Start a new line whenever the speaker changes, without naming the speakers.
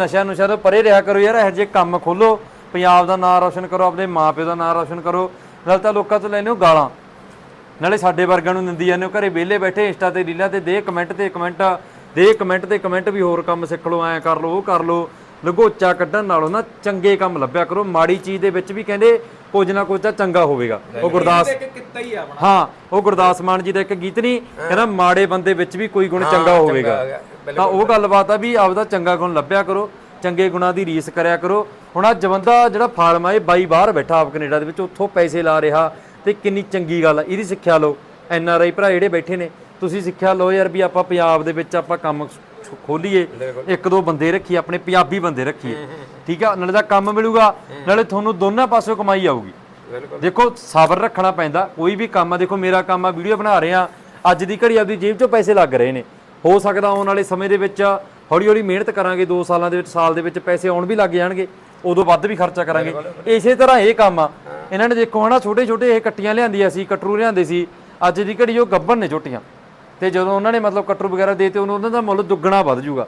ਨਸ਼ਾ ਨੁਸ਼ਾ ਤੋਂ ਪਰੇ ਰਿਹਾ ਕਰੋ ਯਾਰ, ਇਹੋ ਜਿਹੇ ਕੰਮ ਖੋਲੋ ਪੰਜਾਬ ਦਾ ਨਾਂ ਰੌਸ਼ਨ ਕਰੋ, ਆਪਣੇ ਮਾਪਿਓ ਦਾ ਨਾਂ ਰੌਸ਼ਨ ਕਰੋ। ਨਾਲ ਤਾਂ ਲੋਕਾਂ ਤੋਂ ਲੈਣੇ ਹੋ ਗਾਲਾਂ। ਨਾਲੇ ਸਾਡੇ ਵਰਗਾਂ ਨੂੰ ਦਿੰਦੀ ਜਾਂਦੇ ਹੋ, ਘਰੇ ਵਿਹਲੇ ਬੈਠੇ ਇੰਸਟਾ ਤੇ ਰੀਲਾਂ ਤੇ ਦੇ ਕਮੈਂਟ ਤੇ ਕਮੈਂਟ ਦੇ ਕਮੈਂਟ ਤੇ ਕਮੈਂਟ ਵੀ ਹੋਰ ਕੰਮ ਸਿੱਖ ਲਓ, ਐ ਕਰ ਲਓ, ਉਹ ਕਰ ਲਓ। ਲਗੋਚਾ ਕੱਢਣ ਨਾਲੋਂ ਨਾ ਚੰਗੇ ਕੰਮ ਲੱਭਿਆ ਕਰੋ। ਮਾੜੀ ਚੀਜ਼ ਦੇ ਵਿੱਚ ਵੀ ਕਹਿੰਦੇ ਕੁਝ ਨਾ ਕੁਝ ਤਾਂ ਚੰਗਾ ਹੋਵੇਗਾ। ਉਹ ਗੁਰਦਾਸ
ਇੱਕ ਕਿੱਤਾ ਹੀ ਆ ਆਪਣਾ।
ਹਾਂ ਉਹ ਗੁਰਦਾਸ ਮਾਨ ਜੀ ਦਾ ਇੱਕ ਗੀਤ ਨਹੀਂ ਕਹਿੰਦਾ ਮਾੜੇ ਬੰਦੇ ਵਿੱਚ ਵੀ ਕੋਈ ਗੁਣ ਚੰਗਾ ਹੋਵੇਗਾ। ਤਾਂ ਉਹ ਗੱਲਬਾਤ ਆ ਵੀ ਆਪਦਾ ਚੰਗਾ ਗੁਣ ਲੱਭਿਆ ਕਰੋ ਚੰਗੇ ਗੁਣਾਂ ਦੀ ਰੀਸ ਕਰਿਆ ਕਰੋ। ਹੁਣ ਆ ਜਵੰਦਾ ਜਿਹੜਾ ਫਾਰਮ ਆ ਇਹ ਬਾਈ ਬਾਹਰ ਬੈਠਾ ਆਪ ਕੈਨੇਡਾ ਦੇ ਵਿੱਚ ਉੱਥੋਂ ਪੈਸੇ ਲਾ ਰਿਹਾ ਤੇ ਕਿੰਨੀ ਚੰਗੀ ਗੱਲ ਆ। ਇਹਦੀ ਸਿੱਖਿਆ ਲਓ। ਐਨ ਆਰ ਆਈ ਭਰਾ ਜਿਹੜੇ ਬੈਠੇ ਨੇ ਤੁਸੀਂ ਸਿੱਖਿਆ ਲਓ ਯਾਰ ਵੀ ਆਪਾਂ ਪੰਜਾਬ ਦੇ ਵਿੱਚ ਆਪਾਂ ਕੰਮ ਖੋਲੀਏ ਇੱਕ ਦੋ ਬੰਦੇ ਰੱਖੀਏ ਆਪਣੇ ਪੰਜਾਬੀ ਬੰਦੇ ਰੱਖੀਏ। ਠੀਕ ਆ? ਨਾਲੇ ਦਾ ਕੰਮ ਮਿਲੂਗਾ ਨਾਲੇ ਤੁਹਾਨੂੰ ਦੋਨਾਂ ਪਾਸਿਓਂ ਕਮਾਈ ਆਊਗੀ। ਦੇਖੋ ਸਬਰ ਰੱਖਣਾ ਪੈਂਦਾ ਕੋਈ ਵੀ ਕੰਮ ਆ ਦੇਖੋ ਮੇਰਾ ਕੰਮ ਆ ਵੀਡੀਓ ਬਣਾ ਰਹੇ ਆ ਅੱਜ ਦੀ ਘੜੀ ਆਪਦੀ ਜੇਬ 'ਚੋਂ ਪੈਸੇ ਲੱਗ ਰਹੇ ਨੇ। ਹੋ ਸਕਦਾ ਆਉਣ ਵਾਲੇ ਸਮੇਂ ਦੇ ਵਿੱਚ ਹੌਲੀ ਹੌਲੀ ਮਿਹਨਤ ਕਰਾਂਗੇ 2 ਸਾਲਾਂ ਦੇ ਵਿੱਚ ਸਾਲ ਦੇ ਵਿੱਚ ਪੈਸੇ ਆਉਣ ਵੀ ਲੱਗ ਜਾਣਗੇ ਉਦੋਂ ਵੱਧ ਵੀ ਖਰਚਾ ਕਰਾਂਗੇ। ਇਸੇ ਤਰ੍ਹਾਂ ਇਹ ਕੰਮ ਆ। ਇਹਨਾਂ ਨੇ ਦੇਖੋ ਹਨਾ ਛੋਟੇ ਛੋਟੇ ਇਹ ਕੱਟੀਆਂ ਲਿਆਂਦੀਆਂ ਸੀ ਕਟਰੂ ਲਿਆਂਦੇ ਸੀ ਅੱਜ ਦੀ ਘੜੀ ਉਹ ਗੱਬਨ ਨੇ ਛੋਟੀਆਂ ਤੇ ਜਦੋਂ ਉਹਨਾਂ ਨੇ ਮਤਲਬ ਕਟਰੂ ਵਗੈਰਾ ਦੇਤੇ ਉਹਨੂੰ ਉਹਨਾਂ ਦਾ ਮੁੱਲ ਦੁੱਗਣਾ ਵੱਧ ਜਾਊਗਾ।